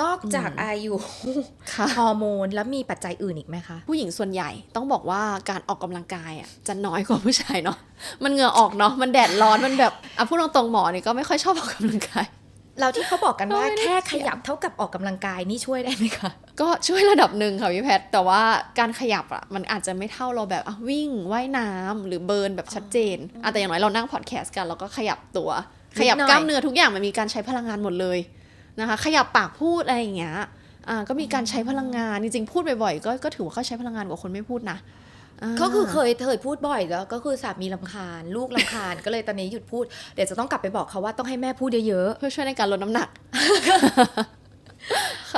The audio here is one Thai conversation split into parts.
นอกจากอายุค่ะฮอร์โมนแล้วมีปัจจัยอื่นอีกไหมคะ ผู้หญิงส่วนใหญ่ต้องบอกว่าการออกกำลังกายอะจะน้อยกว่าผู้ชายเนาะมันเหงื่อออกเนาะมันแดดร้อนมันแบบอะพูดตรงๆหมอนี่ก็ไม่ค่อยชอบออกกำลังกายเราที่เขาบอกกันว่าไม่ได้แค่เสีขยยับเท่ากับออกกำลังกายนี่ช่วยได้ไหมคะ ก็ช่วยระดับหนึ่งค่ะพี่แพทย์แต่ว่าการขยับอะมันอาจจะไม่เท่าเราแบบอะวิ่งว่ายน้ำหรือเบิร์นแบบชัดเจนอะแต่อย่างน้อยเรานั่งพอดแคสต์กันเราก็ขยับตัว ขยับกล้ามเนื้อทุกอย่างมันมีการใช้พลังงานหมดเลย นะคะ ขยับปากพูดอะไรอย่างเงี้ยอ่าก็มีการใช้พลังงานจริงๆพูดบ่อยๆก็ก็ถือว่าเขาใช้พลังงานกว่าคนไม่พูดนะาก็คือเคยเคยพูดบ่อยแล้วก็คือสามีลำคาญ ลูกลำคาญก็เลยตอนนี้หยุดพูด เดี๋ยวจะต้องกลับไปบอกเขาว่าต้องให้แม่พูดเยอะเพื่อช่วยในการลดน้ำหนักๆ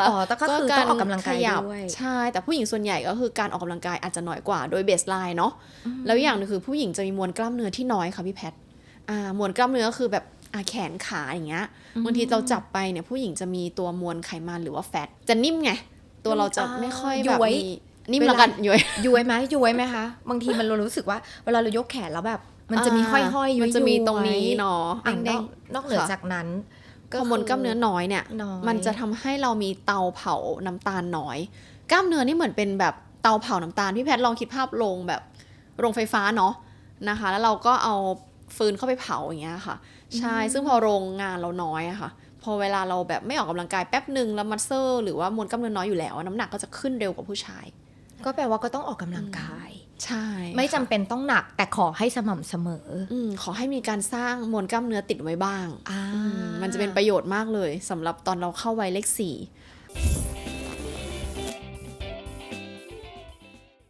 อ๋อแต่ก็คือต้องออกกำลังกายขยับด้วยใช่ แต่ผู้หญิงส่วนใหญ่ก็คือการออกกำลังกายอาจจะน้อยกว่าโดยเบสไลน์เนาะแล้วอย่างหนึงคือผู้หญิงจะมีมวลกล้ามเนื้อที่น้อยค่ะพี่แพทย์อ่ามวลกล้ามเนื้อคือแบบอ่า แขนขาอย่างเงี้ยบางทีเราจับไปเนี่ยผู้หญิงจะมีตัวมวลไขมันหรือว่าแฟตจะนิ่มไง ตัวเราจะไม่ค่อยแบบย้วยมีนิ่มแล้วกันย้วยย้วยไหมย้วยไหมคะ บางทีมันเรารู้สึกว่าเวลาเรายกแขนแล้วแบบ มันจะมีห้อยๆย้วยๆมันจะมีตรงนี้เนาะอะแดนองกนอกเหนือค่ะจากนั้นๆฮอร์โมนกล้ามเนื้อน้อยเนี่ยน้อยมันจะทำให้เรามีเตาเผาน้ำตาลน้อย กล้ามเนื้อนี่เหมือนเป็นแบบเตาเผาน้ำตาลพี่แพทย์ลองคิดภาพโรงแบบโรงไฟฟ้าเนาะนะคะ แล้วเราก็เอา ฟืนเข้าไปเผาอย่างเงี้ยค่ะ ใช่ ซึ่งพอโรงงานเราน้อยอะค่ะ พอเวลาเราแบบไม่ออกกำลังกายแป๊บหนึ่งแล้วมัสเซอร์หรือว่ามวลกล้ามเนื้อน้อยอยู่แล้วอะน้ำหนักก็จะขึ้นเร็วกว่าผู้ชาย ก็แปลว่าก็ต้องออกกำลังกาย ใช่ ไม่จำค่ะเป็นต้องหนักแต่ขอให้สม่ำเสมออืมขอให้มีการสร้างมวลกล้ามเนื้อติดไว้บ้างอ่าอืมมันจะเป็นประโยชน์มากเลยสำหรับตอนเราเข้าวัยเลขสี่